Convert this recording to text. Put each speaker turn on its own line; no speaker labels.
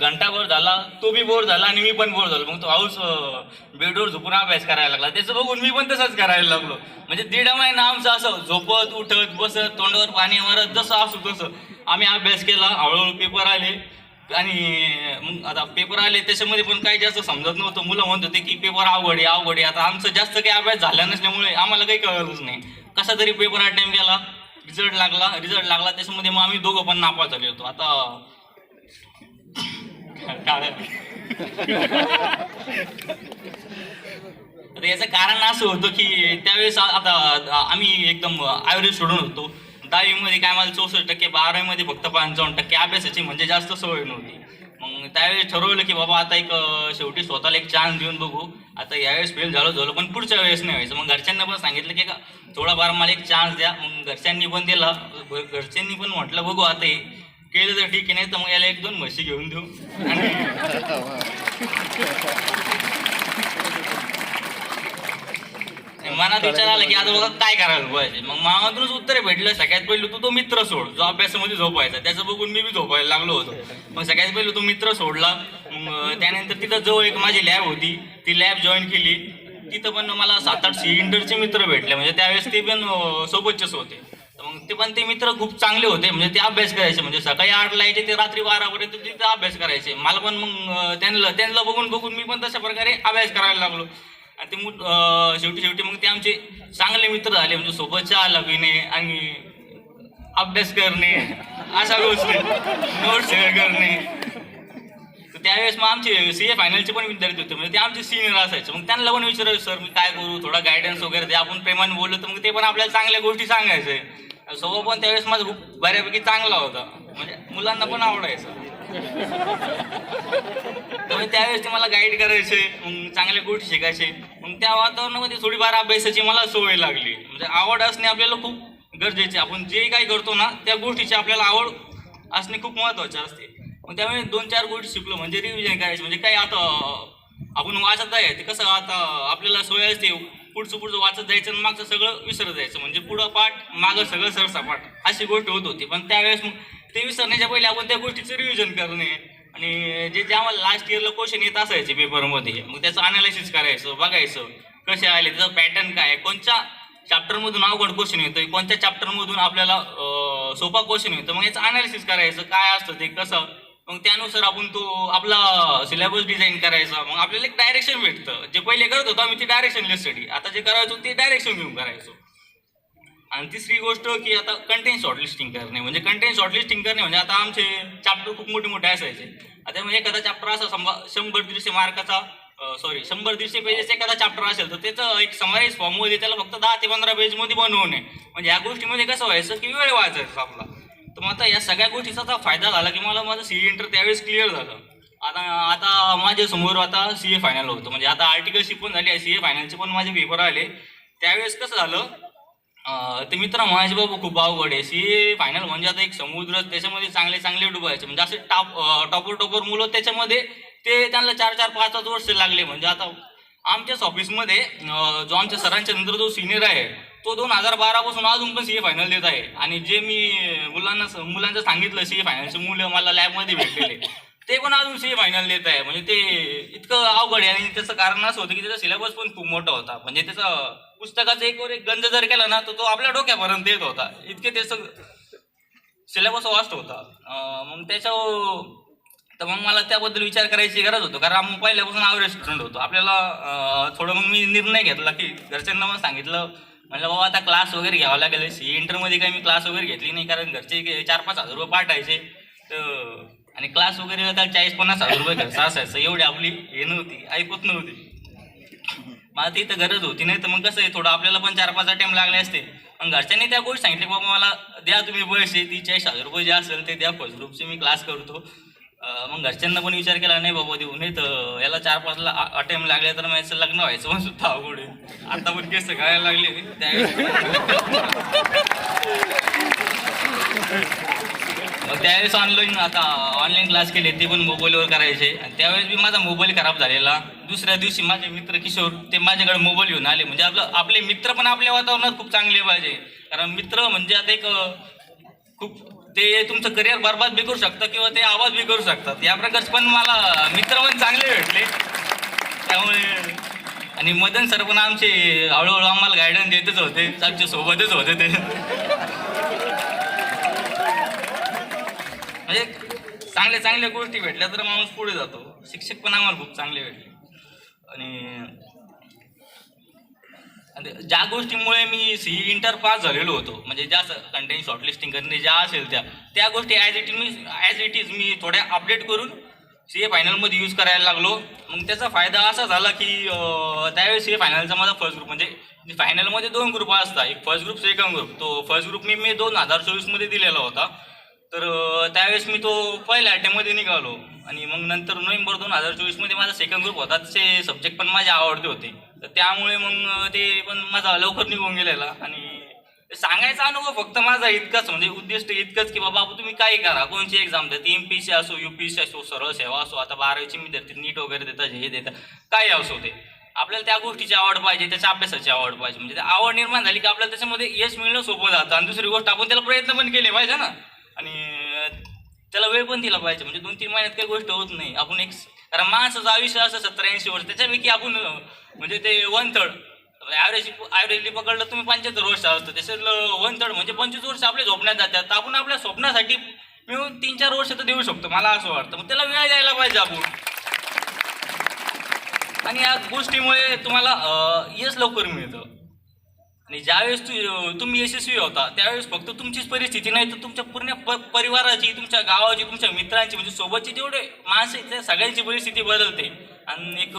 घंटाभर झाला तो बी बोर झाला आणि मी पण बोर झालो. मग तो हाऊस बेडवर झोपून अभ्यास करायला लागला. त्याचं बघून मी पण तसंच करायला लागलो. म्हणजे दीड महिना आमचं असं झोपत उठत बसत तोंडावर पाणी मारत जसं असू तसं. आम्ही अभ्यास केला हळूहळू पेपर आले. आणि मग आता पेपर आले त्याच्यामध्ये पण काही जास्त समजत नव्हतं. मुलं म्हणत होते की पेपर अवघड आहे अवघड आहे. आता आमचं जास्त काही अभ्यास झाला नसल्यामुळे आम्हाला काही कळलंच नाही. कसा तरी पेपर अटेम्प्ट केला. रिझल्ट लागला रिझल्ट लागला. त्याच्यामध्ये मग आम्ही दोघं पण नापास झाले होतो. आता काय याचं कारण असं होतं की त्यावेळेस आता आम्ही एकदम ॲव्हरेज सोडून होतो. दहावीमध्ये काय मला चौसष्ट टक्के बारावीमध्ये फक्त पंचावन्न टक्के अभ्यासाची म्हणजे जास्त सवय नव्हती. मग त्यावेळेस ठरवलं की बाबा आता एक शेवटी स्वतःला एक चान्स देऊन बघू. आता यावेळेस फेल झालो झालो पण पुढच्या वेळेस नाही व्हायचं. मग घरच्यांना पण सांगितलं की का थोडाफार मला एक चान्स द्या. मग घरच्यांनी पण दिला. घरच्यांनी पण म्हटलं बघू आता केलं तर ठीक आहे नाही तर मग याला एक दोन म्हशी घेऊन देऊ. मनात विचार आला की आता बघा काय करायला पाहिजे. मग मामातूनच उत्तर भेटलं सगळ्यात पहिलं तू तो मित्र सोड. जो अभ्यासामध्ये झोपायचा त्याचं बघून मी बी झोपायला लागलो होतो. मग सगळ्यात पहिलं तो मित्र सोडला. मग त्यानंतर तिथं जवळ एक माझी लॅब होती. ती लॅब जॉईन केली. तिथं पण मला सात आठ सी इंटरचे मित्र भेटले. म्हणजे त्यावेळेस ते पण सोबतचेच होते. मग ते पण ते मित्र खूप चांगले होते म्हणजे ते अभ्यास करायचे म्हणजे सकाळी आठला यायचे ते रात्री बारापर्यंत तिथे अभ्यास करायचे. मला पण मग त्यांना त्यांना बघून बघून मी पण तशा प्रकारे अभ्यास करायला लागलो. आणि ते मग शेवटी शेवटी मग ते आमचे चांगले मित्र झाले म्हणजे सोबत चहा लागणे आणि अभ्यास करणे अशा गोष्टी नोट्स शेअर करणे. तर त्यावेळेस मग आमचे सी ए फायनलचे पण विद्यार्थी होते म्हणजे ते आमचे सिनियर असायचे. मग त्यांना पण विचारायचं सर मी काय करू? थोडा गायडन्स वगैरे द्या आपण प्रेमाने बोललो तर मग ते पण आपल्याला चांगल्या गोष्टी सांगायचे. स्वभाव पण त्यावेळेस माझा खूप बऱ्यापैकी चांगला होता. म्हणजे मुलांना पण आवडायचं. त्यामुळे त्यावेळेस ते मला गाईड करायचे मग चांगल्या गोष्टी शिकायचे. मग त्या वातावरणामध्ये थोडीफार अभ्यासाची मला सवय लागली. म्हणजे आवड असणे आपल्याला खूप गरजेचे आपण जे काही करतो ना त्या गोष्टीची आपल्याला आवड असणे खूप महत्त्वाचे असते. मग त्यामुळे दोन चार गोष्टी शिकलो. म्हणजे रिव्हिजन करायचे. म्हणजे काही आता आपण वाचत आहे ते कसं आता आपल्याला सवय असते. पुढचं पुढचं वाचत जायचं आणि मागचं सगळं विसरत जायचं. म्हणजे पुढं पाठ मागं सगळं सरसापाठ अशी गोष्ट होत होती. पण त्यावेळेस मग ते विसरण्याच्या पहिले आपण त्या गोष्टीचं रिव्हिजन करणे. आणि जे जे आम्हाला लास्ट इयरला क्वेश्चन येत असायचे पेपरमध्ये मग त्याचं अनालिसिस करायचं बघायचं. कसे आले त्याचा पॅटर्न काय आहे, कोणत्या चॅप्टरमधून अवघड क्वेश्चन येतोय कोणत्या चॅप्टरमधून आपल्याला सोपा क्वेश्चन येतो मग याचं अनालिसिस करायचं काय असतं ते कसं? मग त्यानुसार आपण तो आपला सिलेबस डिझाईन करायचा. मग आपल्याला एक डायरेक्शन भेटतं. जे पहिले करत होतो आम्ही ते डायरेक्शन स्टडी आता जे करायचो ते डायरेक्शन घेऊन करायचो. आणि तिसरी गोष्ट की आता कंटेंट शॉर्टलिस्टिंग करणे. म्हणजे कंटेंट शॉर्टलिस्टिंग करणे म्हणजे आता आमचे चॅप्टर खूप मोठे मोठे असायचे. आता म्हणजे एखादा चॅप्टर असा समजा शंभर दीडशे मार्काचा सॉरी शंभर दीडशे पेजेस एखादा चॅप्टर असेल तर त्याचं एक समराईज फॉर्ममध्ये त्याला फक्त दहा ते पंधरा पेजमध्ये बनवणे. म्हणजे या गोष्टीमध्ये कसं व्हायचं की वेळ वाचायचा आपला. तर मग आता या सगळ्या गोष्टीचा आता फायदा झाला की मला माझं सी इंटर त्यावेळेस क्लिअर झालं. आता आता माझ्यासमोर आता सी ए फायनल होतं. म्हणजे आता आर्टिकलशिप पण झाली सी ए फायनलचे पण माझे पेपर आले. त्यावेळेस कसं झालं ते मित्र म्हणायचे बाबा खूप अवघड आहे. सी ए फायनल म्हणजे आता एक समुद्र त्याच्यामध्ये चांगले चांगले डुबायचे. म्हणजे असे टॉप टॉपर टॉपर मुलं त्याच्यामध्ये ते त्यांना चार चार पाच पाच वर्ष लागले. म्हणजे आता आमच्याच ऑफिसमध्ये जो आमच्या सरांच्या नंतर जो सिनियर आहे तो दोन हजार बारापासून अजून पण सी ए फायनल देत आहे. आणि जे मी मुलांना मुलांचं सांगितलं सी ए फायनलचे मुलं मला लॅबमध्ये भेटलेले ते पण अजून सी ए फायनल देत आहे. म्हणजे ते इतकं अवघड आहे आणि त्याचं कारण असं होतं की त्याचा सिलेबस पण खूप मोठा होता. म्हणजे त्याचा पुस्तकाचा एक वर एक गंज जर केला ना तर तो आपल्या डोक्यापर्यंत येत होता. इतके त्याचं सिलेबस वास्ट होता. मग त्याच्या तर मग मला त्याबद्दल विचार करायची गरज होतो. कारण आम्ही पहिल्यापासून आवरेज स्टुडंट होतो. आपल्याला थोडं मग मी निर्णय घेतला की घरच्यांना मग सांगितलं म्हणलं बाबा आता क्लास वगैरे घ्यावा लागेल. सी इंटरमध्ये काही मी क्लास वगैरे घेतली नाही कारण घरचे चार पाच हजार रुपये पाठायचे तर आणि क्लास वगैरे आता चाळीस पन्नास हजार रुपये खर्च असायचं. एवढी आपली हे नव्हती ऐकत नव्हती. मला ती तर गरज होती नाही तर मग कसं आहे थोडं आपल्याला पण चार पाच टाइम लागले असते. मग घरच्यांनी त्या गोष्टी सांगितली बाबा मला द्या तुम्ही पैसे ती चाळीस हजार रुपये जे असेल ते द्या फर्स्ट ग्रुपचे मी क्लास करतो. मग घरच्यांना पण विचार केला नाही बाबा देऊ. नाही तर याला चार पाच ला लागले तर माझं लग्न व्हायचं पण सुद्धा अवघड आहे. आता पण केस करायला लागले. त्यावेळेस त्यावेळेस ऑनलाईन आता ऑनलाईन क्लास केले ते पण मोबाईलवर करायचे. आणि त्यावेळेस मी माझा मोबाईल खराब झालेला. दुसऱ्या दिवशी माझे मित्र किशोर ते माझ्याकडे मोबाईल घेऊन आले. म्हणजे आपलं आपले मित्र पण आपल्या वातावरणात खूप चांगले पाहिजे. कारण मित्र म्हणजे आता एक खूप ते तुमचं करिअर बरबाद बी करू शकतं किंवा ते आवाज बी करू शकतात. या प्रकारचे पण मला मित्र पण चांगले भेटले. त्यामुळे आणि मदन सर पण आमचे हळूहळू आम्हाला गायडन्स देतच होते. आमच्या सोबतच होते ते. म्हणजे चांगल्या चांगल्या गोष्टी भेटल्या तर माणूस पुढे जातो. शिक्षक पण आम्हाला खूप चांगले भेटले. आणि ज्या गोष्टीमुळे मी सी इंटर पास झालेलो होतो म्हणजे ज्या कंटेंट शॉर्टलिस्टिंग करणे ज्या असेल त्या त्या गोष्टी ॲज इट मी ॲज इट इज मी थोड्या अपडेट करून सी ए फायनलमध्ये यूज करायला लागलो. मग त्याचा फायदा असा झाला की त्यावेळी त्यावेळेस सी ए फायनलचा माझा फर्स्ट ग्रुप म्हणजे फायनलमध्ये दोन ग्रुप असतात. एक फर्स्ट ग्रुप सेकंड ग्रुप तो फर्स्ट ग्रुप मी मे दोन हजार चोवीसमध्ये दिलेला होता. तर त्यावेळेस मी तो पहिल्या अटेम्पमध्ये निघालो. आणि मग नंतर नोव्हेंबर दोन हजार चोवीसमध्ये माझा सेकंड ग्रुप होता. तसे सब्जेक्ट पण माझे आवडते होते. तर त्यामुळे मग ते पण माझा लवकर निघून गेलेला. आणि सांगायचा अनुभव फक्त माझा इतकाच. म्हणजे उद्दिष्ट इतकंच की बाबा तुम्ही काही करा. कोणची एक्झाम द्या ती एम पी सी असो यू पी सी असो सरळ सेवा असो. आता बारावीची मी देते नीट वगैरे देतात हे देतात काही असो ते. आपल्याला त्या गोष्टीची आवड पाहिजे त्याच्या अभ्यासाची आवड पाहिजे. म्हणजे आवड निर्माण झाली की आपल्याला त्याच्यामध्ये यश मिळणं सोपं जातं. आणि दुसरी गोष्ट आपण त्याला प्रयत्न पण केले पाहिजे ना. आणि त्याला वेळ पण दिला पाहिजे. म्हणजे दोन तीन महिन्यात काही गोष्ट होत नाही. आपण एक कारण माणसाचं आयुष्य असं सत्तर ऐंशी वर्ष त्याच्यापैकी आपण म्हणजे ते वन थर्ड ॲव्हरेज ॲव्हरेजली पकडलं तुम्ही पंच्याहत्तर वर्ष असतं त्याच्यातलं वन थर्ड म्हणजे पंचवीस वर्ष आपल्या झोपण्यात जातात. तर आपण आपल्या स्वप्नासाठी मिळून तीन चार वर्ष तर देऊ शकतो मला असं वाटतं. मग त्याला वेळ द्यायला पाहिजे आपण. आणि या गोष्टीमुळे तुम्हाला यश लवकर मिळतं. आणि ज्यावेळेस तू तुम्ही यशस्वी होता त्यावेळेस फक्त तुमचीच परिस्थिती नाही तर तुमच्या पूर्ण प परिवाराची तुमच्या गावाची तुमच्या मित्रांची म्हणजे सोबतचे जेवढे माणसं आहेत त्या सगळ्यांची परिस्थिती बदलते. आणि एक